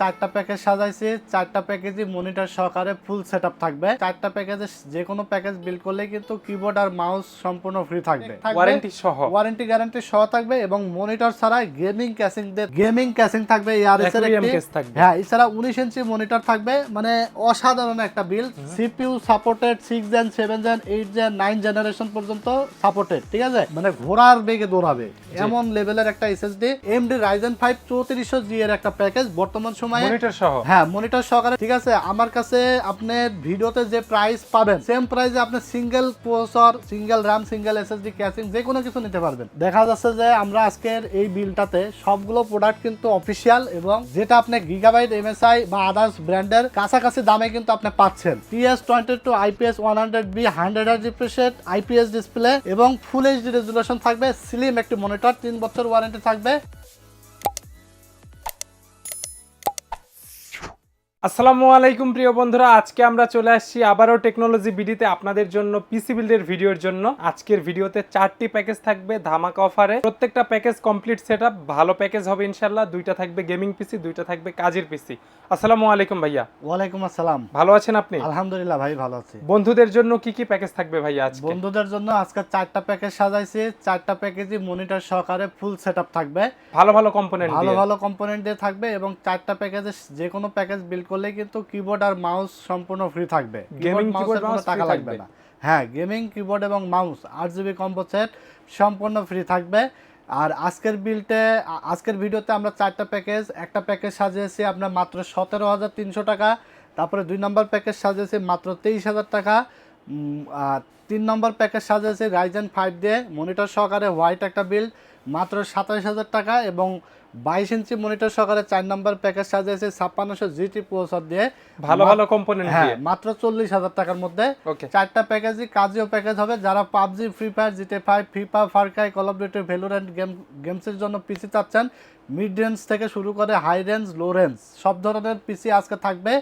চারটা প্যাকেজ সাজাইছি চারটা প্যাকেজই মনিটর সহকারে ফুল সেট থাকবে। চারটা প্যাকেজে যে কোনো প্যাকেজ বিল করলে কিন্তু কিবোর্ড আর মাউস সম্পূর্ণ ফ্রি থাকবে। ওয়ারেন্টি সহ। ওয়ারেন্টি গ্যারান্টি সহ থাকবে এবং মনিটর ছাড়া গেমিং ক্যাসিং গেমিং ক্যাসিং থাকবে ইয়ারএস এর একটি। হ্যাঁ এছাড়া উনিশ ইঞ্চি মনিটর থাকবে মানে অসাধারণ একটা build CPU supported six gen seven gen eight gen nine generation পর্যন্ত সাপোর্টেড ঠিক আছে? মানে ঘোড়ার বেগে দৌড়াবে। এমন লেভেলের একটা এসএসডি এমডি রাইজেন ফাইভ চৌত্রিশশো জি এর একটা প্যাকেজ বর্তমান সময়ে মনিটর সহ। হ্যাঁ মনিটর সহকারে। ঠিক আছে আমার কাছে আপনি ভিডিওতে যে প্রাইস পাবেন সেম প্রাইসে আপনি single processor single RAM single SSD casing যে কোনো কিছু নিতে পারবেন। দেখা যাচ্ছে যে আমরা আজকের এই বিলটাতে সবগুলো প্রোডাক্ট কিন্তু অফিসিয়াল এবং যেটা আপনি গিগাবাইট এমএসআই বা আদার্স ব্র্যান্ডের কাছাকাছি দামে কিন্তু আপনি পাচ্ছেন। TS twenty two IPS one hundred B hundred refreshed IPS display এবং ফুল এইচডি রেজুলেশন থাকবে স্লিম একটি মনিটর তিন বছর ওয়ারেন্টি থাকবে। আসসালামু আলাইকুম প্রিয় বন্ধুরা। আজকে আমরা চলে আসছি আবারও টেকনোলজি বিডিতে আপনাদের জন্য পিসি বিল্ডের ভিডিওর জন্য। আজকের ভিডিওতে চারটি প্যাকেজ থাকবে ধামাকা অফারে। প্রত্যেকটা প্যাকেজ কমপ্লিট সেটআপ ভালো প্যাকেজ হবে ইনশাল্লাহ দুইটা থাকবে গেমিং পিসি দুইটা থাকবে কাজের পিসি। আসসালামু আলাইকুম ভাইয়া। ওয়ালাইকুম আসসালাম। ভালো আছেন আপনি? আলহামদুলিল্লাহ ভাই ভালো আছি। বন্ধুদের জন্য কি কি প্যাকেজ থাকবে ভাইয়া আজকে? বন্ধুদের জন্য আজকে চারটা প্যাকেজ সাজাইছি। চারটা প্যাকেজই মনিটর সহকারে ফুল সেটআপ থাকবে। ভালো ভালো কম্পোনেন্ট ভালো ভালো কম্পোনেন্ট দিয়ে থাকবে এবং চারটা প্যাকেজে যে কোনো প্যাকেজ বিল করলে কিন্তু কিবোর্ড আর মাউস সম্পূর্ণ ফ্রি থাকবে। Mouse-এর কোনো mouse টাকা লাগবে না। হ্যাঁ গেমিং কিবোর্ড এবং মাউস আট জিবি কম্বো সেট সম্পূর্ণ ফ্রি থাকবে। আর আজকের বিলটে আজকের ভিডিওতে আমরা চারটা প্যাকেজ একটা প্যাকেজ সাজিয়েছি আপনার মাত্র সতেরো হাজার তিনশো টাকা তারপরে দুই নম্বর প্যাকেজ সাজিয়েছি মাত্র তেইশ হাজার টাকা। আর তিন নম্বর প্যাকেজ সাজিয়েছি রাইজেন ফাইভ দিয়ে মনিটর সহকারে হোয়াইট একটা বিল মাত্র সাতাশ হাজার টাকা এবং বাইশ ইঞ্চি মনিটর সহকারে চার নম্বর প্যাকেজ সাজাইছে ছাপ্পান্নশো জিটি প্রসেসর দিয়ে ভালো ভালো কম্পোনেন্ট হ্যাঁ দিয়ে। মাত্র চল্লিশ হাজার টাকার মধ্যে। চারটা প্যাকেজই কাজীয় প্যাকেজ হবে। যারা PUBG free fire GTA five FIFA Far Cry call of duty Valorant game গেমসের জন্য পিসি চাচ্ছেন। মিড রেঞ্জ থেকে শুরু করে হাই রেঞ্জ লো রেঞ্জ সব ধরনের পিসি আজকে থাকবে।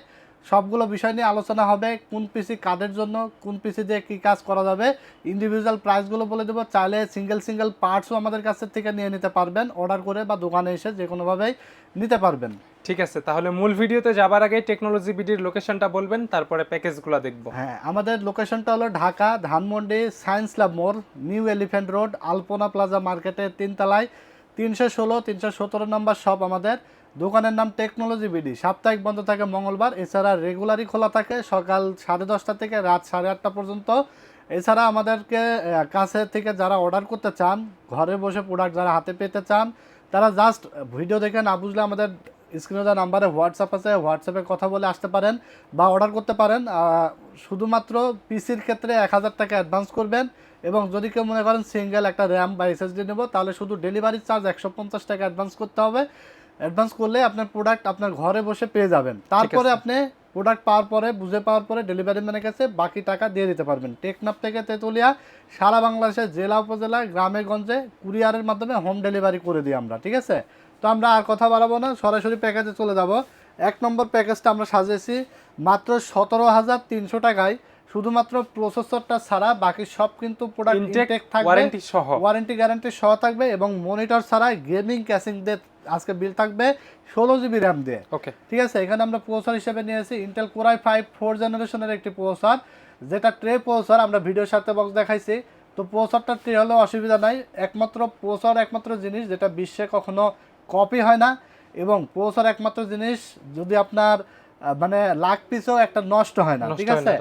সবগুলো বিষয় নিয়ে আলোচনা হবে কোন পিসি কাদের জন্য কোন পিসি দিয়ে কী কাজ করা যাবে। ইন্ডিভিজুয়াল প্রাইসগুলো বলে দেবো চাইলে সিঙ্গেল সিঙ্গেল পার্টসও আমাদের কাছ থেকে নিয়ে নিতে পারবেন অর্ডার করে বা দোকানে এসে যে কোনোভাবেই নিতে পারবেন। ঠিক আছে তাহলে মূল ভিডিওতে যাবার আগে টেকনোলজি বিডির লোকেশনটা বলবেন তারপরে প্যাকেজগুলো দেখব। হ্যাঁ আমাদের লোকেশনটা হলো ঢাকা ধানমন্ডি সায়েন্স ল্যাব মোড় new elephant road Alpana plaza মার্কেটের তিনতলায় তিনশো ষোলো তিনশো সতেরো নম্বর শপ আমাদের। দোকানের নাম টেকনোলজি বিডি সাপ্তাহিক বন্ধ থাকে মঙ্গলবার, এছাড়া রেগুলারই খোলা থাকে সকাল সাড়ে দশটা থেকে রাত সাড়ে আটটা পর্যন্ত। এছাড়া আমাদেরকে কাছে থেকে যারা অর্ডার করতে চান, ঘরে বসে প্রোডাক্ট যারা হাতে পেতে চান, তারা জাস্ট ভিডিও দেখে না বুঝলে আমাদের স্ক্রিনে দেওয়া নাম্বারে হোয়াটসঅ্যাপ আছে হোয়াটসঅ্যাপে কথা বলে আসতে পারেন বা অর্ডার করতে পারেন। শুধুমাত্র পিসির ক্ষেত্রে এক হাজার টাকা অ্যাডভান্স করবেন এবং যদি কেউ মনে করেন সিঙ্গেল একটা র্যাম বা এসএসডি নেব, তাহলে শুধু ডেলিভারি চার্জ একশো পঞ্চাশ টাকা অ্যাডভান্স করতে হবে। অ্যাডভান্স করলে আপনার প্রোডাক্ট আপনার ঘরে বসে পেয়ে যাবেন। তারপরে আপনি প্রোডাক্ট পাওয়ার পরে বুঝে পাওয়ার পরে ডেলিভারি ম্যানের কাছে বাকি টাকা দিয়ে দিতে পারবেন। টেকনাফ থেকে তেঁতুলিয়া সারা বাংলাদেশের জেলা উপজেলা গ্রামে গঞ্জে কুরিয়ারের মাধ্যমে হোম ডেলিভারি করে দিই আমরা ঠিক আছে? তো আমরা আর কথা বাড়াবো না সরাসরি প্যাকেজে চলে যাব। এক নম্বর প্যাকেজটা আমরা সাজিয়েছি মাত্র সতেরো হাজার তিনশো টাকায় শুধুমাত্র প্রসেসরটা ছাড়া বাকি সব কিন্তু প্রোডাক্ট ইনটেক থাকবে ওয়ারেন্টি সহ। ওয়ারেন্টি গ্যারান্টি সহ থাকবে এবং মনিটর ছাড়া গেমিং ক্যাসিং দিয়ে আজকে বিল থাকবে ষোলো জিবি র্যাম দিয়ে। ওকে ঠিক আছে এখানে আমরা প্রসেসর হিসেবে নিয়েছি ইন্টেল কোরাই ফাইভ ফোর জেনারেশনের একটি প্রসেসর যেটা ট্রে প্রসেসর আমরা ভিডিওর সাথে বক্স দেখাইছি। তো প্রসেসরটা ট্রে হলেও অসুবিধা নাই একমাত্র প্রসেসর একমাত্র জিনিস যেটা বিশ্বে কখনো কপি হয় না এবং প্রসেসর একমাত্র জিনিস যদি আপনার মানে লাখ পিসও একটা নষ্ট হয় না ঠিক আছে?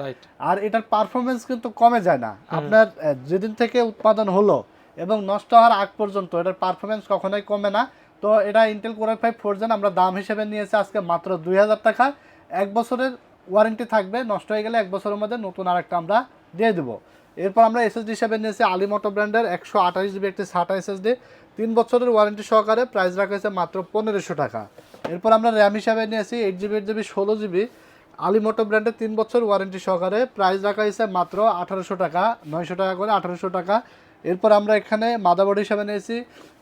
আর এটার পারফরমেন্স কিন্তু কমে যায় না। আপনার যেদিন থেকে উৎপাদন হলো এবং নষ্ট হওয়ার আগ পর্যন্ত এটার পারফরমেন্স কখনোই কমে না। তো এটা Intel core i five four gen আমরা দাম হিসেবে নিয়েছি আজকে মাত্র দুই হাজার টাকা। এক বছরের ওয়ারেন্টি থাকবে নষ্ট হয়ে গেলে এক বছরের মধ্যে নতুন আর একটা আমরা দিয়ে দেবো। এরপর আমরা এসএসডি হিসেবে নিয়েছি আলি আলিমোটো ব্র্যান্ডের একশো আঠাশ জিবি একটি সাটা এসএসডি তিন বছরের ওয়ারেন্টি সহকারে প্রাইস রাখা হয়েছে মাত্র পনেরোশো টাকা। এরপর আমরা র্যাম হিসাবে নিয়েছি এইট জিবি এইট জিবি ষোলো জিবি আলিমোটো ব্র্যান্ডের তিন বছর ওয়ারেন্টি সহকারে। প্রাইস রাখা হয়েছে মাত্র আঠারোশো টাকা, নয়শো টাকা করে আঠারোশো টাকা। এরপর আমরা এখানে মাদারবোর্ড হিসাবে নিয়েছি।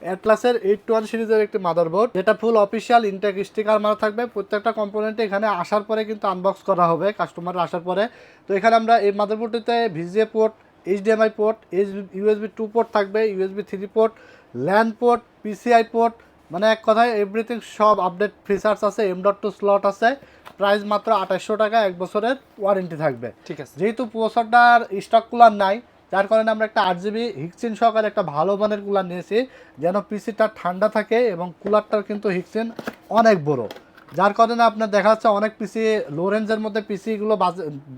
অ্যাটলাসের এইট ওয়ান সিরিজের একটি মাদারবোর্ড যেটা ফুল অফিসিয়াল ইনটেক স্টিকার মারা থাকবে। প্রত্যেকটা কম্পোনেন্টে এখানে আসার পরে কিন্তু আনবক্স করা হবে কাস্টমার আসার পরে। তো এখানে আমরা এই মাদারবোর্ডটিতে VGA port HDMI port H USB two port থাকবে USB three port LAN port PCI port মানে এক কথায় এভরিথিং সব আপডেট ফিচার্স আছে এম ডট টু স্লট আছে প্রাইস মাত্র আঠাশশো টাকা এক বছরের ওয়ারেন্টি থাকবে। ঠিক আছে। যেহেতু প্রসেসরটার স্টক কুলার নাই যার কারণে আমরা একটা আট জিবি হিকচিন সহকারে একটা ভালো মানের কুলার নিয়েছি যেন পিসিটা ঠান্ডা থাকে এবং কুলারটার কিন্তু হিকচিন অনেক বড়। যার কারণে আপনার দেখা যাচ্ছে অনেক পিসি লো রেঞ্জের মধ্যে পিসিগুলো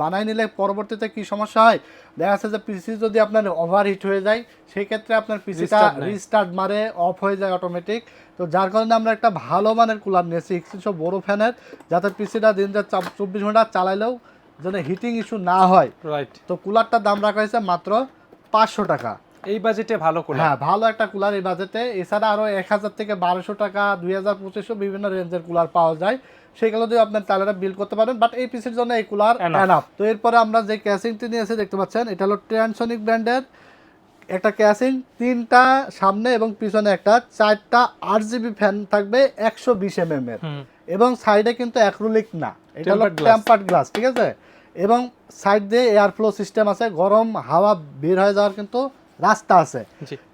বানাই নিলে পরবর্তীতে কি সমস্যা হয়? দেখা যাচ্ছে যে পিসি যদি আপনার ওভার হিট হয়ে যায় সেই ক্ষেত্রে আপনার পিসিটা রিস্টার্ট মারে অফ হয়ে যায় অটোমেটিক তো যার কারণে আমরা একটা ভালো মানের কুলার নিয়েছি একশো বড় ফ্যানের যাতে পিসিটা দিন যা চব্বিশ ঘণ্টা চালাইলেও যেন হিটিং ইস্যু না হয়। রাইট তো কুলারটার দাম রাখা হয়েছে মাত্র পাঁচশো টাকা। এই বাজেটে ভালো কুলার হ্যাঁ ভালো একটা কুলার এই বাজেটে এছাড়া আরও এক হাজার থেকে বারোশো টাকা দুই হাজার পঁচিশশো বিভিন্ন রেঞ্জের কুলার পাওয়া যায়। সেগুলো দিয়ে আপনার তাহলে বিল করতে পারেন বাট এই পিসির জন্য এই কুলার. এনাফ তো এরপরে আমরা যে ক্যাসিংটি নিয়েছি দেখতে পাচ্ছেন এটা হলো ট্রানসনিক ব্র্যান্ডের একটা ক্যাসিং তিনটা সামনে এবং পিছনে একটা চারটা আট জিবি ফ্যান থাকবে একশো বিশ এম এর। এবং সাইডে কিন্তু অ্যাক্রোলিক না। এটা হলো. টেম্পার্ড গ্লাস ঠিক আছে? এবং সাইড দিয়ে এয়ার ফ্লো সিস্টেম আছে গরম হাওয়া বের হয়ে যাওয়ার কিন্তু রাস্তা আছে।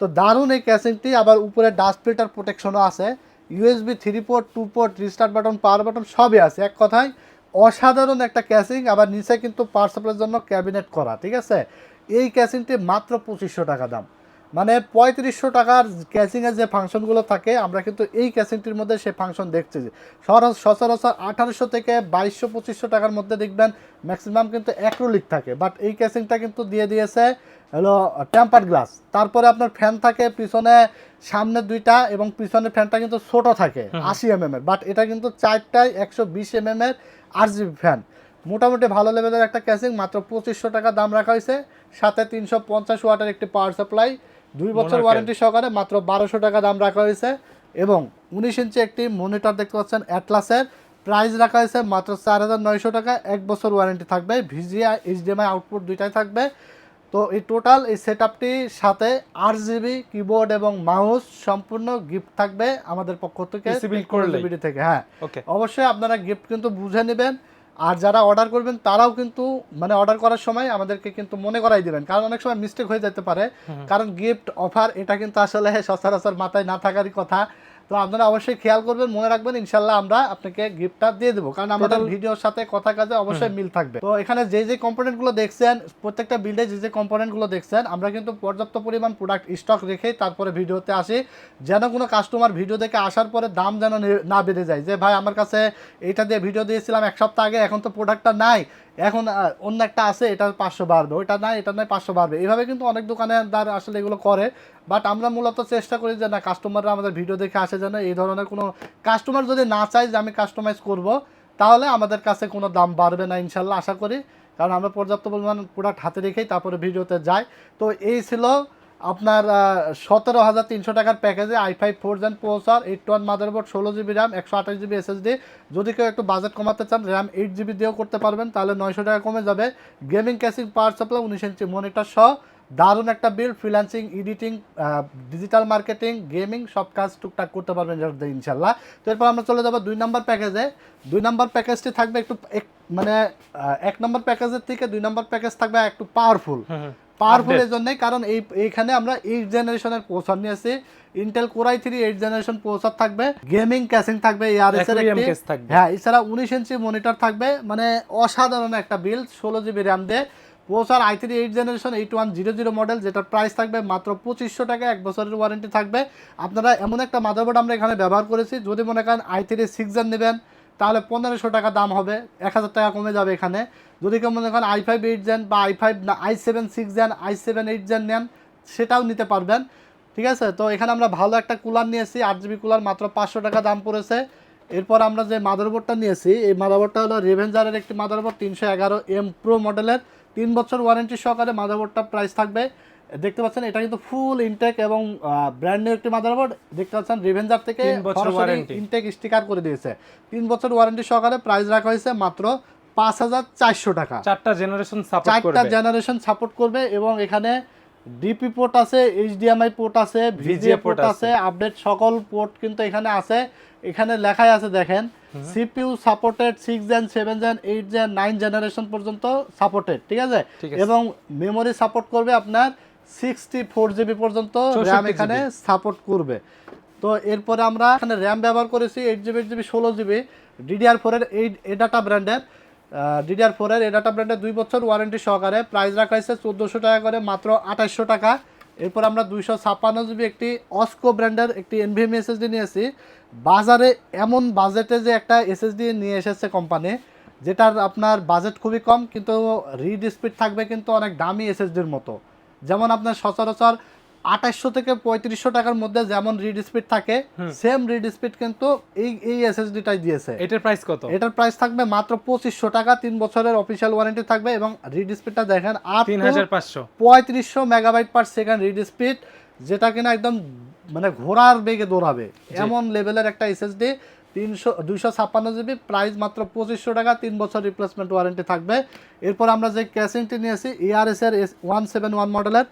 তো দারুণ এই ক্যাসিংটি আবার উপরে ডাস্ট ফিল্টার প্রোটেকশনও আছে। USB three port two port restart button power button সবই আছে। এক কথায় অসাধারণ একটা ক্যাসিং আবার নিচে কিন্তু পাওয়ার সাপ্লাইয়ের জন্য ক্যাবিনেট করা ঠিক আছে? এই ক্যাসিংটি মাত্র পঁচিশশো টাকা দাম। মানে পঁয়ত্রিশশো টাকার ক্যাসিংয়ের যে ফাংশনগুলো থাকে আমরা কিন্তু এই ক্যাসিংটির মধ্যে সে ফাংশন দেখছি। সচরাচর আঠারোশো থেকে বাইশশো পঁচিশশো টাকার মধ্যে দেখবেন ম্যাক্সিমাম কিন্তু অ্যাক্রোলিক থাকে। বাট এই ক্যাসিংটা কিন্তু দিয়ে দিয়েছে হলো টেম্পার গ্লাস তারপরে আপনার ফ্যান থাকে পিছনে সামনে দুইটা এবং পিছনের ফ্যানটা কিন্তু ছোট থাকে আশি এম এর। বাট এটা কিন্তু চারটায় একশো বিশ এম এম এর আট জিবি ফ্যান মোটামুটি ভালো লেভেলের একটা ক্যাসিং মাত্র পঁচিশশো টাকা দাম রাখা হয়েছে। সাথে তিনশো পঞ্চাশ ওয়াটের একটি পাওয়ার সাপ্লাই দুই বছর ওয়ারেন্টি সহকারে মাত্র বারোশো টাকা দাম রাখা হয়েছে। এবং উনিশ ইঞ্চি একটি মনিটর দেখতে পাচ্ছেন অ্যাটলাসের প্রাইস রাখা হয়েছে মাত্র চার হাজার নয়শো টাকা। এক বছর ওয়ারেন্টি থাকবে। ভিজিআই এইচডিএমআই আউটপুট দুইটাই থাকবে। তো এই টোটাল এই সেট সাথে আট জিবি কিবোর্ড এবং মাউস সম্পূর্ণ গিফট থাকবে আমাদের পক্ষ থেকে থেকে হ্যাঁ। অবশ্যই আপনারা গিফট কিন্তু বুঝে নেবেন। আর যারা অর্ডার করবেন তারাও কিন্তু মানে অর্ডার করার সময় আমাদেরকে কিন্তু মনে করাই দিবেন। কারণ অনেক সময় মিস্টেক হয়ে যেতে পারে। কারণ গিফট অফার এটা কিন্তু আসলে সচরাচর মাথায় না থাকারই কথা। তো আপনারা অবশ্যই খেয়াল করবেন মনে রাখবেন ইনশাল্লাহ আমরা আপনাকে গিফটটা দিয়ে দেবো। কারণ আমাদের ভিডিওর সাথে কথা কাজে অবশ্যই মিল থাকবে। তো এখানে যে যে কম্পোনেন্টগুলো দেখছেন প্রত্যেকটা বিল্ডে যে যে কম্পোনেন্টগুলো দেখছেন আমরা কিন্তু পর্যাপ্ত পরিমাণ প্রোডাক্ট স্টক রেখে তারপরে ভিডিওতে আসি। যেন কোনো কাস্টমার ভিডিও দেখে আসার পরে দাম যেন না বেড়ে যায়। যে ভাই আমার কাছে এইটা দিয়ে ভিডিও দিয়েছিলাম এক সপ্তাহ আগে এখন তো প্রোডাক্টটা নাই। এখন অন্য একটা আছে, এটা পাঁচশো বাড়বে। ওইটা নাই, এটা নাই, পাঁচশো বাড়বে। এভাবে কিন্তু অনেক দোকানে দোকানেদার আসলে এগুলো করে বাট আমরা মূলত চেষ্টা করি যে না কাস্টমাররা আমাদের ভিডিও দেখে আসে যেন এই ধরনের কোনো কাস্টমার যদি না চায় যে আমি কাস্টমাইজ করব, তাহলে আমাদের কাছে কোনো দাম বাড়বে না ইনশাল্লাহ, আশা করি। কারণ আমরা পর্যাপ্ত পরিমাণ প্রোডাক্ট হাতে রেখেই তারপরে ভিডিওতে যাই। তো এই ছিল আপনার সতেরো হাজার তিনশো টাকার প্যাকেজে i five four gen processor eight one motherboard ষোলো জিবি র্যাম একশো আঠাশ জিবি এসএসডি যদি কেউ একটু বাজেট কমাতে চান র্যাম এইট জিবি দিয়েও করতে পারবেন, তাহলে নয়শো টাকা কমে যাবে। গেমিং ক্যাসিং পাওয়ার সাপ্লাই উনিশ ইঞ্চি মনিটর সহ দারুণ একটা build freelancing editing digital marketing gaming সব কাজ টুকটাক করতে পারবেন ইনশাল্লাহ তো এরপর আমরা চলে যাব দুই নম্বর প্যাকেজে দুই নম্বর প্যাকেজটি থাকবে একটু এক- মানে এক নম্বর প্যাকেজের থেকে দুই নম্বর প্যাকেজ থাকবে একটু পাওয়ারফুল পাওয়ারফুল এর জন্যই কারণ এই এইখানে আমরা এইট জেনারেশনের প্রসেসর নিয়েছি Intel core i three eight generation processor থাকবে গেমিং ক্যাসিং থাকবে এআরএস এর একটি। হ্যাঁ এছাড়া উনিশ ইঞ্চি মনিটর থাকবে মানে অসাধারণ একটা বিল ষোলো জিবি র্যাম দিয়ে। Processor i three eight generation eight one zero zero model যেটার প্রাইস থাকবে মাত্র পঁচিশশো টাকা এক বছরের ওয়ারেন্টি থাকবে। আপনারা এমন একটা মাদারবোর্ড আমরা এখানে ব্যবহার করেছি যদি মনে করেন আই থ্রি সিক্স জেন নেবেন তাহলে পনেরোশো টাকা দাম হবে, এক হাজার টাকা কমে যাবে এখানে। যদি কেউ মনে করেন আই ফাইভ এইট জেন বা আই ফাইভ না i seven six gen i seven eight gen নেন, সেটাও নিতে পারবেন। ঠিক আছে? তো এখানে আমরা ভালো একটা কুলার নিয়েছি, আট জিবি কুলার, মাত্র পাঁচশো টাকা দাম পড়েছে। এরপর আমরা যে মাদারবোর্ডটা নিয়েছি, এই মাদারবোর্ডটা হলো রেভেঞ্জারের একটি মাদারবোর্ড, তিনশো এগারো এম প্রো মডেলের তিন বছর ওয়ারেন্টি সহকারে মাদারবোর্ডটা প্রাইস থাকবে। দেখতে পাচ্ছেন এটা কিন্তু ফুল ইনটেক এবং ব্র্যান্ড নিউ একটি মাদারবোর্ড দেখতে পাচ্ছেন রেভেঞ্জার থেকে। ইনটেক স্টিকার করে দিয়েছে। তিন বছর ওয়ারেন্টি সহকারে প্রাইস রাখা হয়েছে মাত্র পাঁচ হাজার চারশো টাকা। চারটা জেনারেশন চারটা জেনারেশন সাপোর্ট করবে এবং এখানে ডিপি পোর্ট আছে এইচডিএমআই পোর্ট আছে ভিজিএ পোর্ট আছে আপডেট সকল পোর্ট কিন্তু এখানে আছে। এখানে লেখাই আছে দেখেন CPU supported six gen seven gen eight gen nine generation পর্যন্ত সাপোর্টেড ঠিক আছে। এবং মেমোরি সাপোর্ট করবে আপনার সিক্সটি ফোর জিবি পর্যন্ত 64 র্যাম এখানে সাপোর্ট করবে। তো এরপরে আমরা এখানে র্যাম ব্যবহার করেছি এইট জিবি এইট জিবি ষোলো জিবি ডিডিআর ফোরের এই এডাটা ব্র্যান্ডের ডিডিআর ফোরের এডাটা ব্র্যান্ডের দুই বছর ওয়ারেন্টি সহকারে প্রাইস রাখা হয়েছে চোদ্দোশো টাকা করে মাত্র আঠাশশো টাকা। এরপর আমরা দুইশো ছাপ্পান্ন জিবি একটি অস্কো ব্র্যান্ডের একটি এনভিএম এসএসডি নিয়েছি। বাজারে এমন বাজেটে যে একটা এসএসডি নিয়ে এসেছে কোম্পানি যেটার আপনার বাজেট খুবই কম কিন্তু রিড স্পিড থাকবে কিন্তু অনেক দামি এসএসডির মতো। যেমন আপনার সচরাচর আঠাশশো থেকে পঁয়ত্রিশশো টাকার মধ্যে যেমন রিড স্পিড থাকে সেম রিড স্পিড কিন্তু এই এই এসএসডিটাই দিয়েছে। এটার প্রাইস কত? এটার প্রাইস থাকবে মাত্র পঁচিশশো টাকা তিন বছরের অফিসিয়াল ওয়ারেন্টি থাকবে এবং রিড স্পিডটা দেখেন আপ তিন হাজার পাঁচশো। পঁয়ত্রিশশো megabyte per second read speed যেটা কিনা একদম মানে ঘোড়ার বেগে দৌড়াবে। এমন লেভেলের একটা এসএসডি তিনশো, দুইশো ছাপ্পান্ন জিবি, প্রাইস মাত্র পঁচিশশো টাকা, তিন বছর রিপ্লেসমেন্ট ওয়ারেন্টি থাকবে। এরপর আমরা যে ক্যাসিংটি নিয়েছি এআরএস এর ওয়ান সেভেন ওয়ান মডেলের।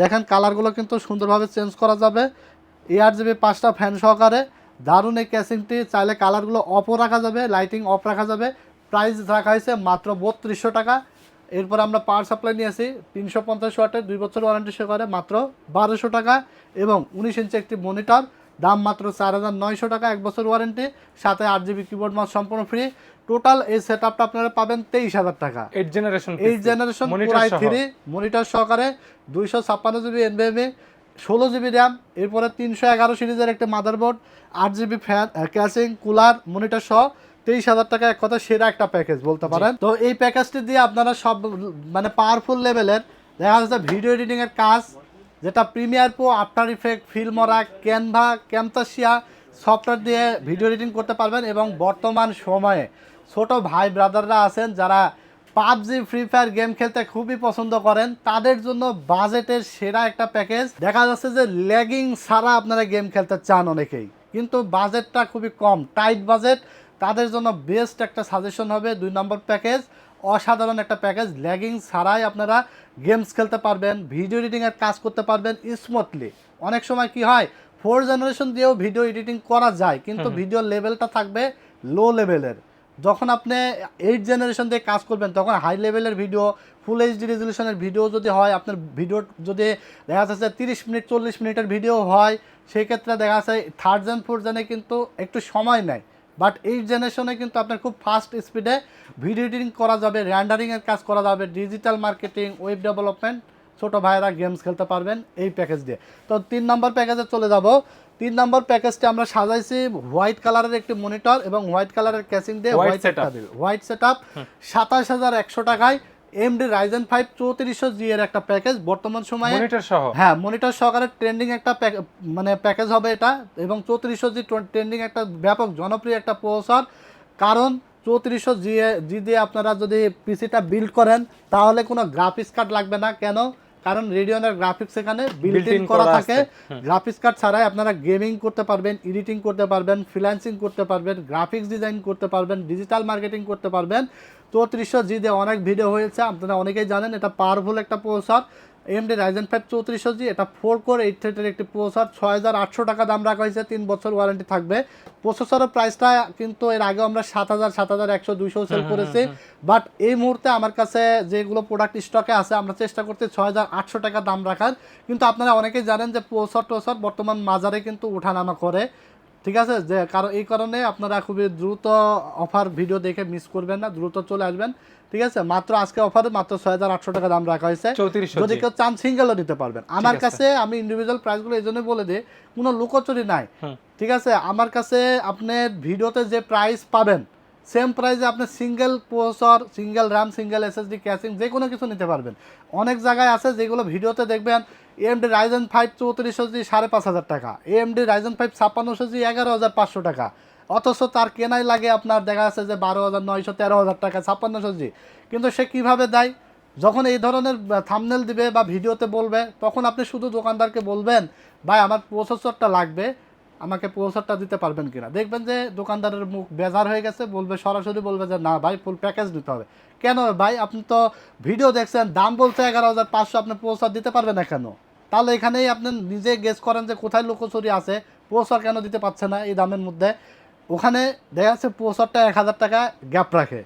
দেখেন কালারগুলো কিন্তু সুন্দরভাবে চেঞ্জ করা যাবে। এআর জিবি পাঁচটা ফ্যান সহকারে। দারুণ এই ক্যাসিংটি চাইলে কালারগুলো অফও রাখা যাবে লাইটিং অফ রাখা যাবে। প্রাইস রাখা হয়েছে মাত্র বত্রিশশো টাকা। এরপর আমরা পাওয়ার সাপ্লাই নিয়েছি, তিনশো পঞ্চাশ ওয়াটের, দুই বছর ওয়ারেন্টি সহকারে মাত্র বারোশো টাকা এবং উনিশ ইঞ্চি একটি মনিটর দাম মাত্র চার হাজার নয়শো টাকা এক বছর ওয়ারেন্টি সাথে আট জিবি কিবোর্ড মাউস সম্পূর্ণ ফ্রি টোটাল এই সেট আপটা আপনারা পাবেন তেইশ হাজার টাকা। এইট জেনারেশন এইট জেনারেশন পুরাই থ্রি মনিটর সহকারে দুইশো ছাপ্পান্ন জিবি এনভিএমএ ষোলো জিবি র্যাম এরপরে তিনশো এগারো সিরিজের একটা মাদারবোর্ড আট GB fan casing cooler monitor সহ তেইশ হাজার টাকা এক কথা সেরা একটা প্যাকেজ বলতে পারেন। তো এই প্যাকেজটি দিয়ে আপনারা সব মানে পাওয়ারফুল লেভেলের দেখা যাচ্ছে ভিডিও এডিটিং এর কাজ যেটা Premiere Pro After Effect Filmora Canva Camtasia software দিয়ে ভিডিও এডিটিং করতে পারবেন এবং বর্তমান সময়ে ছোট ভাই ব্রাদাররা আছেন যারা পাবজি ফ্রি ফায়ার গেম খেলতে খুবই পছন্দ করেন, তাদের জন্য বাজেটের সেরা একটা প্যাকেজ দেখা যাচ্ছে যে ল্যাগিং ছাড়া আপনারা গেম খেলতে চান অনেকেই, কিন্তু বাজেটটা খুবই কম টাইট বাজেট তাদের জন্য বেস্ট একটা সাজেশন হবে দুই নম্বর প্যাকেজ অসাধারণ একটা প্যাকেজ। ল্যাগিং ছাড়াই আপনারা গেমস খেলতে পারবেন ভিডিও এডিটিংয়ের কাজ করতে পারবেন স্মুথলি অনেক সময় কি হয় ফোর জেনারেশন দিয়েও ভিডিও এডিটিং করা যায় কিন্তু ভিডিও লেভেলটা থাকবে লো লেভেলের যখন আপনি এইট জেনারেশন দিয়ে কাজ করবেন তখন হাই লেভেলের ভিডিও ফুল এইচডি রেজলিউশনের ভিডিও যদি হয় আপনার ভিডিও যদি দেখা যাচ্ছে তিরিশ মিনিট চল্লিশ মিনিটের ভিডিও হয় সেই ক্ষেত্রে দেখা যাচ্ছে থার্ড জেন ফোর্থ জেনে কিন্তু একটু সময় নেয়। বাট এই জেনারেশনে কিন্তু আপনার খুব ফাস্ট স্পিডে ভিডিও এডিটিং করা যাবে র্যান্ডারিংয়ের কাজ করা যাবে ডিজিটাল মার্কেটিং ওয়েব ডেভেলপমেন্ট ছোটো ভাইয়েরা গেমস খেলতে পারবেন এই প্যাকেজ দিয়ে। তো তিন নম্বর প্যাকেজে চলে যাব। তিন নম্বর প্যাকেজটি আমরা সাজাইছি হোয়াইট কালারের একটি মনিটর এবং হোয়াইট কালারের ক্যাশিং দিয়ে white set white set up সাতাশ হাজার একশো টাকায় এমডি রাইজেন ফাইভ চৌত্রিশশো জি এর একটা প্যাকেজ বর্তমান সময়ে মনিটর সহ। হ্যাঁ মনিটর সহকারে ট্রেন্ডিং একটা প্যাক- মানে প্যাকেজ হবে এটা এবং চৌত্রিশশো জি ট্রেন্ডিং একটা ব্যাপক জনপ্রিয় একটা প্রসার কারণ চৌত্রিশশো জি জি দিয়ে আপনারা যদি পিসিটা বিল্ড করেন তাহলে কোনো গ্রাফিক্স কার্ড লাগবে না। কেন? কারণ রেডিওনের গ্রাফিক্স এখানে বিল্ট ইন করা থাকে। গ্রাফিক্স কার্ড ছাড়াই আপনারা গেমিং করতে পারবেন এডিটিং করতে পারবেন ফ্রিল্যান্সিং করতে পারবেন গ্রাফিক্স ডিজাইন করতে পারবেন ডিজিটাল মার্কেটিং করতে পারবেন। চৌত্রিশশো ত্রিশ জিদে অনেক ভিডিও হয়েছে। আপনারা অনেকেই জানেন এটা পাওয়ারফুল একটা প্রসেসর এমডি রাইজেন ফাইভ চৌত্রিশশো জি এটা ফোর কোর এইট থ্রেটের একটি প্রসেসর ছয় হাজার আটশো টাকা দাম রাখা হয়েছে তিন বছর ওয়ারেন্টি থাকবে। প্রসেসরের প্রাইসটা কিন্তু এর আগে আমরা সাত হাজার সাত হাজার একশো দুইশো সেল করেছি। বাট এই মুহূর্তে আমার কাছে যেগুলো প্রোডাক্ট স্টকে আছে আমরা চেষ্টা করছি ছয় হাজার আটশো টাকা দাম রাখার। কিন্তু আপনারা অনেকেই জানেন যে প্রসেসর টোসর বর্তমান মাজারে কিন্তু ওঠানামা করে। ঠিক আছে? যে কারণ এই কারণে আপনারা খুবই দ্রুত অফার ভিডিও দেখে মিস করবেন না দ্রুত চলে আসবেন। ঠিক আছে? মাত্র আজকে অফারে মাত্র ছয় হাজার আটশো টাকা দাম রাখা হয়েছে। যদি কেউ চান সিঙ্গেলও নিতে পারবেন। আমার কাছে আমি ইন্ডিভিজুয়াল প্রাইসগুলো এই জন্য বলে দিই কোনো লুকোচুরি নাই। ঠিক আছে? আমার কাছে আপনি ভিডিওতে যে প্রাইস পাবেন সেম প্রাইসে আপনি single processor single RAM single SSD casing যে কোনো কিছু নিতে পারবেন। অনেক জায়গায় আছে যেগুলো ভিডিওতে দেখবেন এএমডি রাইজেন ফাইভ চৌত্রিশশো জি সাড়ে পাঁচ হাজার টাকা এএমডি রাইজেন ফাইভ ছাপ্পান্নশো জি এগারো হাজার পাঁচশো টাকা অথচ তার কেনাই লাগে আপনার, দেখা যাচ্ছে যে বারো হাজার, নয়শো, তেরো হাজার টাকা, ছাপ্পান্নশো জি। কিন্তু সে কীভাবে দেয়? যখন এই ধরনের থামনেল দিবে বা ভিডিওতে বলবে, তখন আপনি শুধু দোকানদারকে বলবেন, ভাই, আমার প্রসেসরটা লাগবে, আমাকে প্রসেসরটা দিতে পারবেন কিনা? দেখবেন যে দোকানদারের মুখ বেজার হয়ে গেছে, বলবে, সরাসরি বলবে যে, না ভাই ফুল প্যাকেজ নিতে হবে। কেন ভাই, আপনি তো ভিডিও দেখছেন, দাম বলছে এগারো হাজার পাঁচশো, আপনি প্রসেসর দিতে পারবেন না কেন? তাহলে এখানেই আপনি নিজে গেস করেন যে কোথায় লুকোচুরি আছে প্রসেসর কেন দিতে পারছে না এই দামের মধ্যে? ওখানে দেখা যাচ্ছে প্রসেসরটা এক হাজার টাকা গ্যাপ রাখে।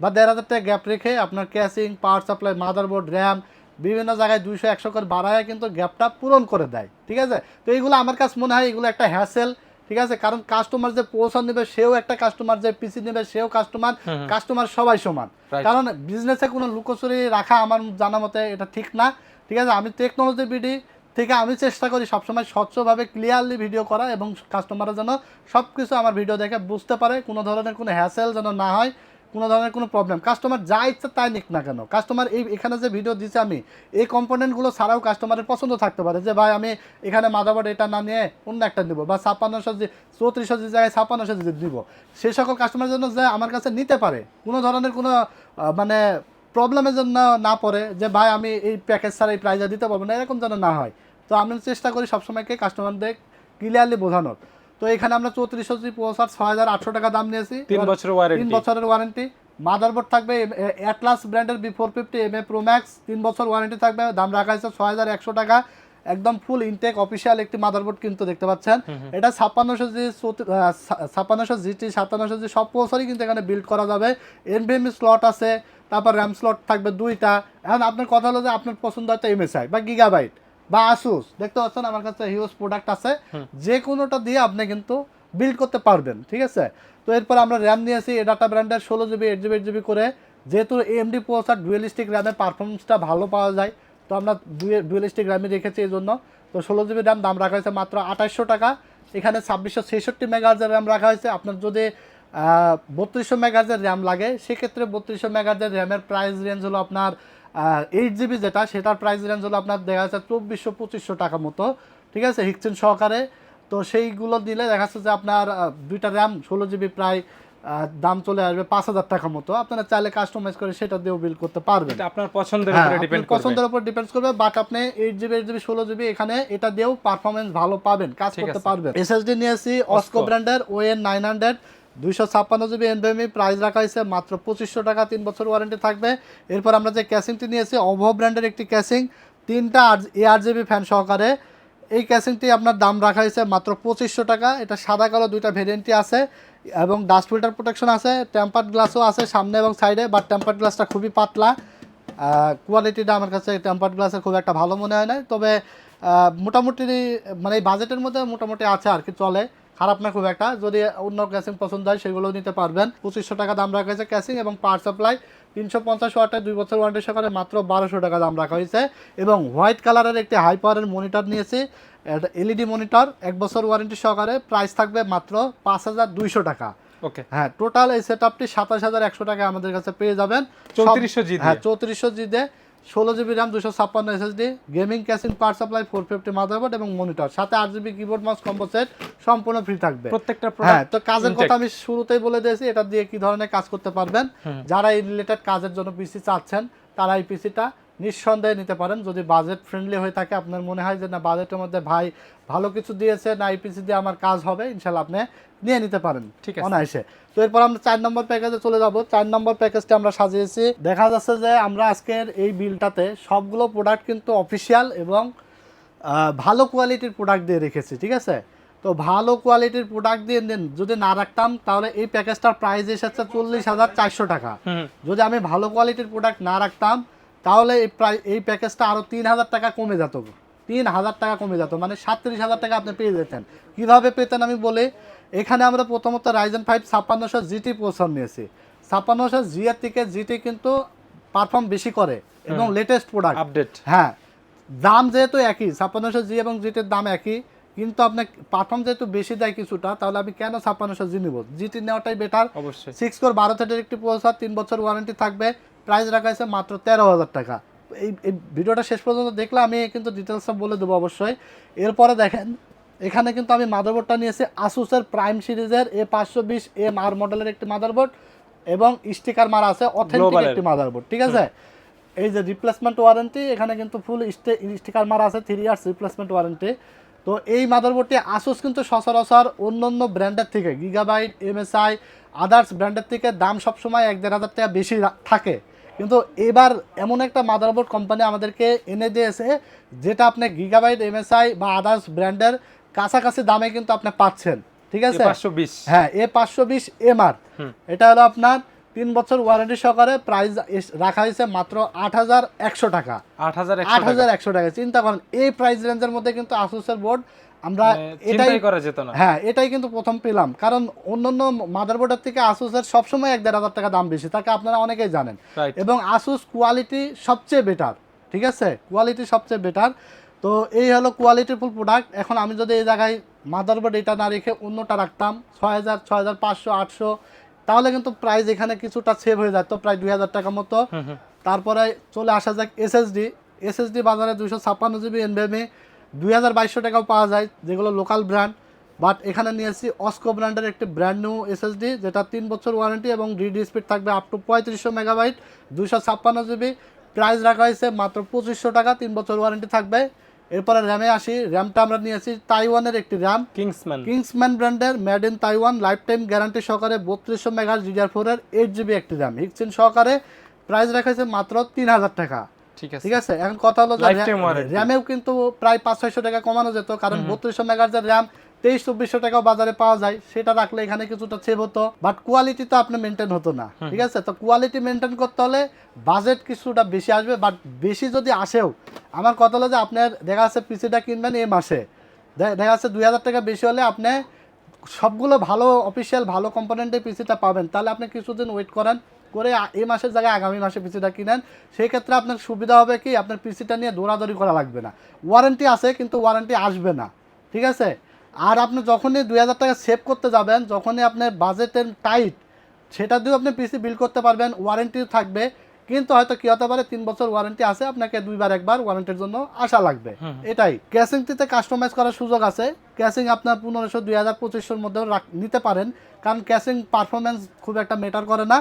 বা দেড় হাজার টাকা গ্যাপ রেখে আপনার casing power supply motherboard RAM বিভিন্ন জায়গায় দুইশো একশো করে বাড়ায় কিন্তু গ্যাপটা পূরণ করে দেয় ঠিক আছে? তো এইগুলো আমার কাছে মনে হয় এগুলো একটা হ্যাসেল ঠিক আছে? কারণ কাস্টমার যে পৌঁছান নেবে সেও একটা কাস্টমার যে পিসি নেবে সেও কাস্টমার কাস্টমার সবাই সমান। কারণ বিজনেসে কোনো লুকোচুরি রাখা আমার জানা মতে এটা ঠিক না ঠিক আছে? আমি টেকনোলজি বিডি থেকে আমি চেষ্টা করি সবসময় স্বচ্ছভাবে ক্লিয়ারলি ভিডিও করা এবং কাস্টমাররা যেন সব কিছু আমার ভিডিও দেখে বুঝতে পারে, কোনো ধরনের কোনো হ্যাসেল যেন না হয়, কোনো ধরনের কোনো প্রবলেম কাস্টমার যা ইচ্ছে তাই নিক না কেন। কাস্টমার এই, এখানে যে ভিডিও দিচ্ছে আমি, এই কম্পোনেন্টগুলো ছাড়াও কাস্টমারের পছন্দ থাকতে পারে যে, ভাই, আমি এখানে মাদারবোর্ড এটা না নিয়ে অন্য একটা নিব বা ছাপ্পান্নশো যে চৌত্রিশশো যে জায়গায় ছাপ্পান্নশো যে দিব সেই সকল কাস্টমারের জন্য যে আমার কাছে নিতে পারে, কোনো ধরনের কোনো মানে প্রবলেমের জন্য না পড়ে যে ভাই আমি এই প্যাকেজ ছাড়া এই প্রাইজে দিতে পারব না। এরকম যেন না হয়। তো আমি চেষ্টা করি সবসময়কে কাস্টমারদের ক্লিয়ারলি বোঝানোর। তো এখানে আমরা চৌত্রিশশো জি পৌঁছার ছয় হাজার আটশো টাকা দাম নিয়েছি। তিন বছরের বছরের তিন ওয়ারেন্টি বছরের ওয়ারেন্টি মাদারবোর্ড থাকবে অ্যাটলাস ব্র্যান্ডের B four fifty M A pro max তিন বছর ওয়ারেন্টি থাকবে দাম রাখা হয়েছে ছয় হাজার একশো টাকা। একদম ফুল ইনটেক অফিসিয়াল একটি মাদারবোর্ড কিন্তু দেখতে পাচ্ছেন। এটা ছাপ্পান্নশো জি ছাপ্পান্নশো জিটি সাতান্নশো জি সব প্রসেসরই কিন্তু এখানে বিল্ড করা যাবে। এনভিএমই স্লট আছে তারপর র্যাম স্লট থাকবে দুইটা। এখন আপনার কথা হলো যে আপনার পছন্দ হয়তো এমএসআই বা গিগাবাইট বা আসুস দেখতে পাচ্ছেন আমার কাছে হিউজ প্রোডাক্ট আছে। যে কোনোটা দিয়ে আপনি কিন্তু বিল্ড করতে পারবেন ঠিক আছে? তো এরপর আমরা র্যাম নিয়েছি ডাটা ব্র্যান্ডের ষোলো GB eight GB eight GB করে। যেহেতু এমডি প্রসার ডুয়েলিস্টিক র্যামের পারফরমেন্সটা ভালো পাওয়া যায়। তো আমরা ডুয়েলিস্টিক র্যামই রেখেছি এই জন্য। তো ষোলো জিবি র্যাম দাম রাখা হয়েছে মাত্র আঠাশশো টাকা। এখানে ছাব্বিশশো ছেষট্টি মেগাহার্জের র্যাম রাখা হয়েছে। আপনার যদি বত্রিশশো মেগাহার্জের র্যাম লাগে, সেক্ষেত্রে বত্রিশশো মেগাহার্জের র্যামের প্রাইস রেঞ্জ হলো আপনার এইট জিবি যেটা, সেটার প্রাইস রেঞ্জ হলো আপনার দেখা যাচ্ছে চব্বিশশো পঁচিশশো টাকা মতো। ঠিক আছে হিকচেন সহকারে। তো সেইগুলো দিলে দেখা যাচ্ছে যে আপনার দুইটা র্যাম ষোলো জিবি প্রায় দাম চলে আসবে পাঁচ হাজার টাকা মতো। আপনারা চাইলে কাস্টমাইজ করে সেটা দিয়েও বিল করতে পারবেন। আপনার পছন্দের হ্যাঁ, উপরে ডিপেন্ড করবে। পছন্দের উপর ডিপেন্ড করবে বাট আপনি এইট জিবি এইট জিবি ষোলো জিবি এখানে এটা দিয়েও পারফরমেন্স ভালো পাবেন কাজ করতে। পারবেন। এসএসডি নিয়েছি অস্কো Osco। ব্র্যান্ডের ওএন নাইন হান্ড্রেড দুইশো ছাপ্পান্ন জিবি এনভিএমই প্রাইস রাখা হয়েছে মাত্র পঁচিশশো টাকা তিন বছর ওয়ারেন্টি থাকবে। এরপর আমরা যে ক্যাসিংটি নিয়েছি অভো ব্র্যান্ডের একটি ক্যাসিং তিনটা এআর জিবি ফ্যান সহকারে। এই ক্যাসিংটি আপনার দাম রাখা হয়েছে মাত্র পঁচিশশো টাকা এটা সাদা কালো দুইটা ভেরিয়েন্টই আছে। এবং ডাস্ট ফিল্টার প্রোটেকশন আছে টেম্পার্ড গ্লাসও আছে সামনে এবং সাইডে বাট টেম্পার্ড গ্লাসটা খুবই পাতলা। কোয়ালিটিটা আমার কাছে টেম্পার্ড গ্লাসের খুব একটা ভালো মনে হয় না তবে মোটামুটি মানে এই বাজেটের মধ্যে মোটামুটি আছে আর কি, চলে। খারাপ না খুব একটা। যদি অন্য ক্যাসিং পছন্দ হয় সেগুলো নিতে পারবেন। পঁচিশশো টাকা দাম রাখা হয়েছে ক্যাসিং এবং পাওয়ার সাপ্লাই তিনশো পঞ্চাশ ওয়াটের দুই বছর ওয়ারেন্টি সহকারে মাত্র বারোশো টাকা দাম রাখা হয়েছে। এবং হোয়াইট কালারের একটি হাই পাওয়ারের মনিটর নিয়েছি। এলইডি মনিটর এক বছর ওয়ারেন্টি সহকারে প্রাইস থাকবে মাত্র পাঁচ হাজার দুইশো টাকা। ওকে হ্যাঁ টোটাল এই সেট আপটি সাতাশ হাজার একশো টাকা আমাদের কাছে পেয়ে যাবেন। 3400 জি। হ্যাঁ চৌত্রিশশো জি দিয়ে। ষোলো জিবি র্যাম দুশো ছাপ্পান্ন SSD gaming casing power supply four fifty motherboard এবং মনিটর সাথে আট GB keyboard mouse combo set সম্পূর্ণ ফ্রি থাকবে। প্রত্যেকটা হ্যাঁ তো কাজের কথা আমি শুরুতেই বলে দিয়েছি এটা দিয়ে কি ধরনের কাজ করতে পারবেন? যারা এই রিলেটেড কাজের জন্য পিসি চাচ্ছেন তারা এই পিসিটা নিঃসন্দেহে নিতে পারেন। যদি বাজেট ফ্রেন্ডলি হয়ে থাকে আপনার মনে হয় যে না বাজেটের মধ্যে ভাই ভালো কিছু দিয়েছে না এই পিসি দিয়ে আমার কাজ হবে ইনশাল্লাহ আপনি নিয়ে নিতে পারেন। ঠিক আছে। অনায়াসে। তো এরপর আমরা চার নম্বর প্যাকেজে চলে যাব। চার নম্বর প্যাকেজটা আমরা সাজিয়েছি। দেখা যাচ্ছে যে আমরা আজকের এই বিলটাতে সবগুলো প্রোডাক্ট কিন্তু অফিসিয়াল এবং ভালো কোয়ালিটির প্রোডাক্ট দিয়ে রেখেছি ঠিক আছে? তো ভালো কোয়ালিটির প্রোডাক্ট দিয়ে নেন যদি না রাখতাম তাহলে এই প্যাকেজটার প্রাইস এসেছে চল্লিশ হাজার চারশো টাকা। যদি আমি ভালো কোয়ালিটির প্রোডাক্ট না রাখতাম তাহলে এই প্রায় এই প্যাকেজটা আরও তিন হাজার টাকা কমে যেত তিন হাজার টাকা কমে যেত মানে সাতত্রিশ হাজার টাকা আপনি পেয়ে যেতেন। কীভাবে পেতেন আমি বলে এখানে আমরা প্রথমত রাইজেন ফাইভ ছাপ্পান্নশো জিটি প্রসেসর নিয়েছি। ছাপ্পান্নশো জি এর থেকে জিটি কিন্তু পারফর্ম বেশি করে এবং লেটেস্ট প্রোডাক্ট আপডেট হ্যাঁ দাম যেহেতু একই ছাপ্পান্নশো জি এবং জিটির দাম একই কিন্তু আপনার পারফর্ম যেহেতু বেশি দেয় কিছুটা তাহলে আমি কেন ছাপ্পান্নশো জি নিব? জিটি নেওয়াটাই বেটার অবশ্যই। সিক্স কোর বারো থেটের একটি প্রসেসর তিন বছর ওয়ারেন্টি থাকবে প্রাইস রাখা হয়েছে মাত্র তেরো হাজার টাকা। এই এই ভিডিওটা শেষ পর্যন্ত দেখলে আমি কিন্তু ডিটেলস সব বলে দেবো অবশ্যই। এরপরে দেখেন এখানে কিন্তু আমি মাদারবোর্ডটা নিয়েছি আসুসের প্রাইম সিরিজের এ পাঁচশো বিশ এম আর মডেলের একটি মাদারবোর্ড এবং স্টিকার মারা আছে অথেন্টিক। একটি মাদারবোর্ড ঠিক আছে? এই যে রিপ্লেসমেন্ট ওয়ারেন্টি এখানে কিন্তু ফুল স্টিকার মারা আছে থ্রি ইয়ার্স রিপ্লেসমেন্ট ওয়ারেন্টি তো এই মাদারবোর্ডটি আসুস কিন্তু সচরাচর অন্য অন্য ব্র্যান্ডের থেকে গিগাবাইট এমএসআই আদার্স ব্র্যান্ডের থেকে দাম সবসময় এক দেড় হাজার টাকা বেশি থাকে। কিন্তু এবার এমন একটা মাদারবোর্ড কোম্পানি আমাদেরকে এনে দিয়েছে যেটা আপনি গিগাবাইট এমএসআই বা আদার্স ব্র্যান্ডের কাছাকাছি দামে কিন্তু আপনি পাচ্ছেন ঠিক আছে? পাঁচশো বিশ। হ্যাঁ এ পাঁচশো বিশ এমআর এটা হলো আপনার তিন বছর ওয়ারেন্টি সহকারে প্রাইস রাখা হয়েছে মাত্র আট হাজার একশো টাকা। আট হাজার আট হাজার একশো টাকা। চিন্তা করেন এই প্রাইস রেঞ্জের মধ্যে কিন্তু আসুসের বোর্ড আমরা এটাই মানে করা যেত না। হ্যাঁ এটাই কিন্তু প্রথম পেলাম। কারণ অন্যান্য মাদারবোর্ডের থেকে আসুসের সবসময় এক দেড় হাজার টাকা দাম বেশি তাকে আপনারা অনেকেই জানেন। এবং আসুস কোয়ালিটি সবচেয়ে বেটার ঠিক আছে? কোয়ালিটি সবচেয়ে বেটার তো এই হলো কোয়ালিটিফুল প্রোডাক্ট এখন আমি যদি এই জায়গায় মাদারবোর্ড এটা না রেখে অন্যটা রাখতাম ছয় হাজার ছয় হাজার পাঁচশো আটশো তাহলে কিন্তু প্রাইস এখানে কিছুটা সেভ হয়ে যেত প্রায় দুই হাজার টাকা মতো। তারপরে চলে আসা যাক এসএসডি এসএসডি বাজারে দুশো ছাপ্পান্ন জিবি এনভিএমই দুই হাজার বাইশশো টাকাও পাওয়া যায় যেগুলো লোকাল ব্র্যান্ড বাট এখানে নিয়েছি অস্কো ব্র্যান্ডের একটি ব্র্যান্ড নিউ এসএসডি যেটা তিন বছর ওয়ারেন্টি এবং রিড স্পিড থাকবে আপ টু পঁয়ত্রিশশো মেগাবাইট দুশো ছাপ্পান্ন জিবি প্রাইস রাখা হয়েছে মাত্র পঁচিশশো টাকা তিন বছর ওয়ারেন্টি থাকবে। এরপরে র্যামে আসি র্যামটা আমরা নিয়েছি তাইওয়ানের একটি র্যাম কিংসম্যান কিংসম্যান ব্র্যান্ডের made in Taiwan life time guarantee সহকারে বত্রিশশো মেগা জিডিআর ফোরের এইট জিবি একটি র্যাম হিক্সিন সহকারে প্রাইস রাখা হয়েছে মাত্র তিন হাজার টাকা। ঠিক আছে। এখন কথা হলো। র্যামেও কিন্তু প্রায় পাঁচ ছয়শো টাকা কমানো যেত কারণ বত্রিশশো মেগার র্যাম তেইশ চব্বিশশো টাকাও বাজারে পাওয়া যায় সেটা রাখলে এখানে কিছুটা সেভ হতো বাট কোয়ালিটি তো আপনি মেনটেন হতো না ঠিক আছে? তো কোয়ালিটি মেনটেন করতে হলে বাজেট কিছুটা বেশি আসবে বাট বেশি যদি আসেও আমার কথা হলো যে আপনার দেখা যাচ্ছে পিসিটা কিনবেন এই মাসে দেখা যাচ্ছে দুই হাজার টাকা বেশি হলে আপনি সবগুলো ভালো অফিসিয়াল ভালো কম্পোনেন্টের পিসিটা পাবেন তাহলে আপনি কিছুদিন ওয়েট করেন করে এই মাসের জায়গায় আগামী মাসে পিসিটা কিনেন। সেই ক্ষেত্রে আপনার সুবিধা হবে কি, আপনার পিসিটা নিয়ে দৌড়াদৌড়ি করা লাগবে না। ওয়ারেন্টি আছে, কিন্তু ওয়ারেন্টি আসবে না। ঠিক আছে? আর আপনি যখনই দুই হাজার টাকা সেভ করতে যাবেন, যখনই আপনার বাজেটের টাইট সেটা দিয়েও আপনি পিসি বিল করতে পারবেন। ওয়ারেন্টি থাকবে। কিন্তু হয়তো কি হতে পারে তিন বছর ওয়ারেন্টি আছে আপনাকে দুইবার একবার ওয়ারেন্টির জন্য আসা লাগবে। এটাই। ক্যাসিংটিতে কাস্টমাইজ করার সুযোগ আছে। ক্যাসিং আপনার পনেরোশো দুই হাজার পঁচিশশোর মধ্যেও নিতে পারেন। কারণ ক্যাসিং পারফরমেন্স খুব একটা মেটার করে না।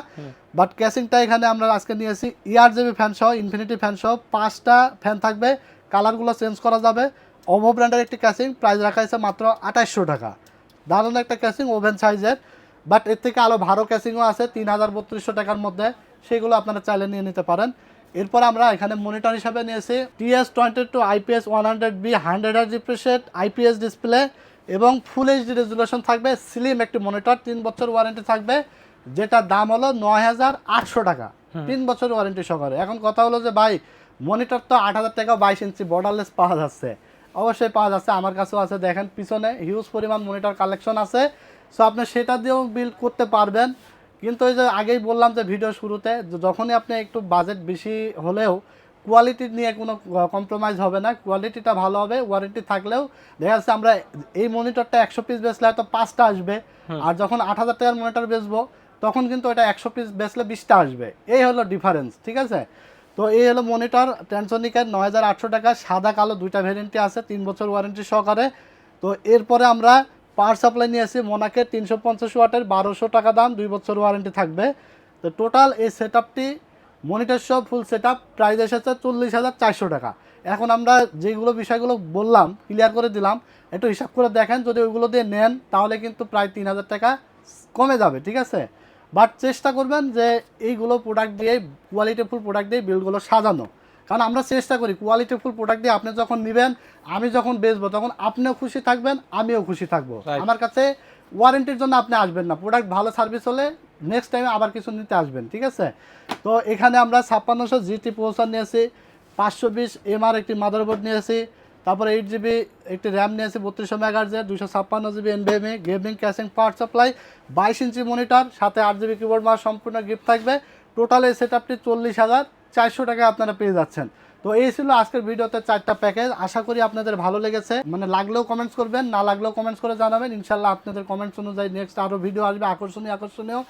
বাট ক্যাসিংটা এখানে আমরা আজকে নিয়েছি। ইয়ার জিবি ফ্যান সহ ইনফিনিটি ফ্যান সহ পাঁচটা ফ্যান থাকবে। কালারগুলো চেঞ্জ করা যাবে। ওভো ব্র্যান্ডের একটি ক্যাসিং প্রাইস রাখা হয়েছে মাত্র আঠাশশো টাকা। দারুণ একটা ক্যাসিং ওভেন সাইজের বাট এর থেকে আরও ভালো ক্যাসিংও আছে তিন হাজার বত্রিশশো টাকার মধ্যে। সেগুলো আপনারা চাইলে নিয়ে নিতে পারেন। এরপর আমরা এখানে মনিটর হিসাবে নিয়েছি। TS twenty two IPS one hundred B hundred R refreshed IPS display এবং ফুল এইচডি রেজুলেশন থাকবে। স্লিম একটি মনিটর তিন বছর ওয়ারেন্টি থাকবে যেটার দাম হলো নয় হাজার আটশো টাকা। তিন বছর ওয়ারেন্টি সহকারে। এখন কথা হলো যে ভাই মনিটর তো আট হাজার টাকা বাইশ ইঞ্চি বর্ডারলেস পাওয়া যাচ্ছে। অবশ্যই পাওয়া যাচ্ছে আমার কাছেও আছে। দেখেন পিছনে হিউজ পরিমাণ মনিটর কালেকশন আছে। সো আপনি সেটা দিয়েও বিল্ড করতে পারবেন। কিন্তু ওই যে আগেই বললাম যে ভিডিও শুরুতে যখনই আপনি একটু বাজেট বেশি হলেও কোয়ালিটি নিয়ে কোনো কম্প্রোমাইজ হবে না কোয়ালিটিটা ভালো হবে ওয়ারেন্টি থাকলেও দেখা যাচ্ছে আমরা এই মনিটরটা একশো পিস বেচলে হয়তো পাঁচটা আসবে আর যখন আট হাজার টাকার মনিটর বেচবো তখন কিন্তু ওটা একশো পিস বেচলে বিশটা আসবে। এই হলো ডিফারেন্স ঠিক আছে? তো এই হলো মনিটর ট্যানসনিকের নয় হাজার আটশো টাকা সাদা কালো দুইটা ভ্যারিয়েন্টই আছে তিন বছর ওয়ারেন্টি সহকারে। তো এরপরে আমরা পাওয়ার সাপ্লাই নিয়ে আসি মোনাকের তিনশো পঞ্চাশ ওয়াটের বারোশো টাকা দাম, দুই বছর ওয়ারেন্টি থাকবে। তো টোটাল এই সেট আপটি মনিটর সব ফুল সেট আপ প্রাইস এসেছে চল্লিশ হাজার চারশো টাকা। এখন আমরা যেগুলো বিষয়গুলো বললাম ক্লিয়ার করে দিলাম, একটু হিসাব করে দেখেন, যদি ওইগুলো দিয়ে নেন, তাহলে কিন্তু প্রায় তিন হাজার টাকা কমে যাবে, ঠিক আছে? বাট চেষ্টা করবেন যে এইগুলো প্রোডাক্ট দিয়ে কোয়ালিটিফুল প্রোডাক্ট দিয়ে বিলগুলো সাজানো। কারণ আমরা চেষ্টা করি কোয়ালিটিফুল প্রোডাক্ট দিয়ে আপনি যখন নেবেন আমি যখন বেচবো তখন আপনিও খুশি থাকবেন আমিও খুশি থাকব. আমার কাছে ওয়ারেন্টির জন্য আপনি আসবেন না। প্রোডাক্ট ভালো সার্ভিস হলে নেক্সট টাইমে আবার কিছু নিতে আসবেন ঠিক আছে? তো এখানে আমরা ছাপ্পান্নশো জিটি প্রসেসর নিয়েছি পাঁচশো বিশ এমআর একটি মাদারবোর্ড নিয়েছি তারপরে এইট জিবি একটি র্যাম নিয়েছি বত্রিশশো মেগাহার্জের দুশো ছাপ্পান্ন জিবি এনবিএমই গেমিং ক্যাশিং পাওয়ার সাপ্লাই বাইশ ইঞ্চি মনিটর সাথে আট জিবি কিবোর্ড মার সম্পূর্ণ গিফট থাকবে। টোটাল এই সেট আপটি চল্লিশ হাজার। চারশো টাকা আপনারা পেয়ে যাচ্ছেন। তো এই ছিল আজকের ভিডিওতে চারটা প্যাকেজ। আশা করি আপনাদের ভালো লেগেছে। মানে লাগলেও কমেন্টস করবেন, না লাগলেও কমেন্টস করে জানাবেন। ইনশাল্লাহ আপনাদের কমেন্টস অনুযায়ী নেক্সট আরও ভিডিও আসবে, আকর্ষণীয় আকর্ষণীয়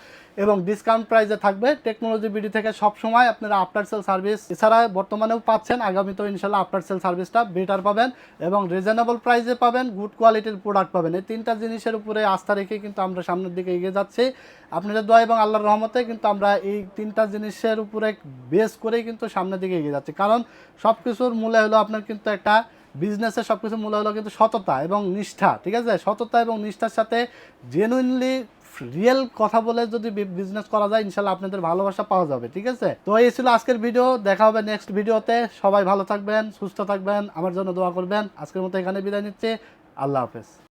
এবং ডিসকাউন্ট প্রাইসে থাকবে। টেকনোলজি বিডি থেকে সব সময় আপনারা আফটার সেল সার্ভিস এছাড়া বর্তমানেও পাচ্ছেন। আগামীতেও ইনশাল্লাহ আফটার সেল সার্ভিসটা বেটার পাবেন এবং রিজনেবল প্রাইসে পাবেন। গুড কোয়ালিটির প্রোডাক্ট পাবেন। এই তিনটা জিনিসের উপরে আস্থা রেখে কিন্তু আমরা সামনের দিকে এগিয়ে যাচ্ছি। আপনাদের দোয়া এবং আল্লাহর রহমতে কিন্তু আমরা এই তিনটা জিনিসের উপরে বেস করেই কিন্তু সামনের দিকে এগিয়ে যাচ্ছি। কারণ সব কিছুর মূলে হলো আপনার কিন্তু একটা বিজনেসের সব কিছু মূল হলো কিন্তু সততা এবং নিষ্ঠা, ঠিক আছে? সততা এবং নিষ্ঠার সাথে জেনুইনলি রিয়েল কথা বলে যদি বিজনেস করা যায় ইনশাল্লাহ আপনাদের ভালোবাসা পাওয়া যাবে, ঠিক আছে? তো এই ছিল আজকের ভিডিও দেখা হবে নেক্সট ভিডিওতে সবাই ভালো থাকবেন, সুস্থ থাকবেন, আমার জন্য দোয়া করবেন। আজকের মতো এখানে বিদায় নিচ্ছি। আল্লাহ হাফেজ।